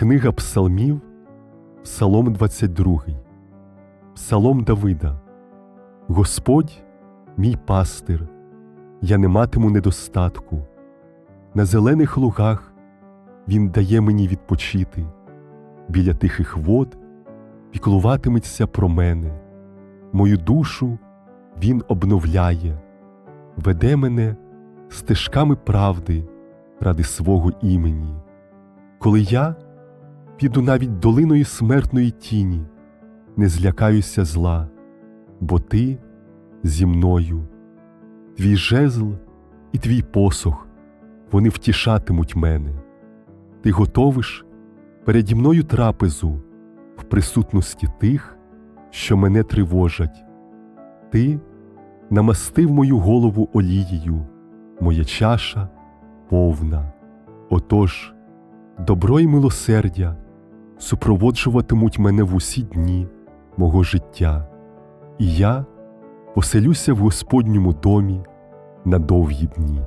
Книга Псалмів, Псалом 22, Псалом Давида. Господь мій пастир, я не матиму недостатку. На зелених лугах Він дає мені відпочити, біля тихих вод піклуватиметься про мене, мою душу Він обновляє, веде мене стежками правди ради свого імені. Коли я піду навіть долиною смертної тіні, не злякаюся зла, бо ти зі мною, твій жезл і твій посох, вони втішатимуть мене. Ти готовиш переді мною трапезу в присутності тих, що мене тривожать. Ти намастив мою голову олією, моя чаша повна. Отож, добро й милосердя супроводжуватимуть мене в усі дні мого життя, і я поселюся в Господньому домі на довгі дні.